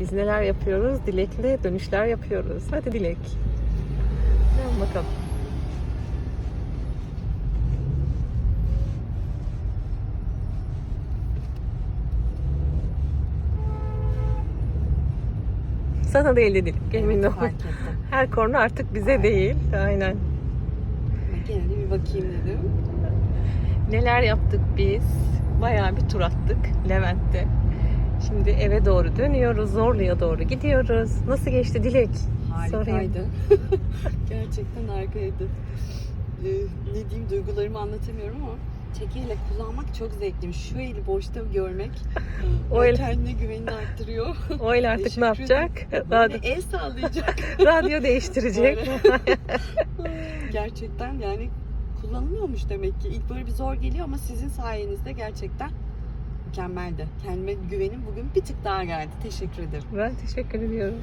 Biz neler yapıyoruz? Dilek'le dönüşler yapıyoruz. Hadi Dilek. Gel bakalım. Sana değil de Dilek. Emin ol. Her konu artık bize değil. Aynen. Gene de bir bakayım dedim. Neler yaptık biz? Bayağı bir tur attık Levent'te. Şimdi eve doğru dönüyoruz. Zorlu'ya doğru gidiyoruz. Nasıl geçti Dilek? Harikaydı. Gerçekten harikaydı. Ee, ne diyeyim duygularımı anlatamıyorum ama çekiyle kullanmak çok zevkliymiş. Şu eli boşta görmek O el- kendine güvenini arttırıyor. O el artık ne yapacak? Radyo, el sallayacak. radyo değiştirecek. gerçekten yani kullanılıyormuş demek ki. İlk böyle bir zor geliyor ama sizin sayenizde gerçekten mükemmeldi. Kendime güvenim bugün bir tık daha geldi. Teşekkür ederim. ben teşekkür ediyorum.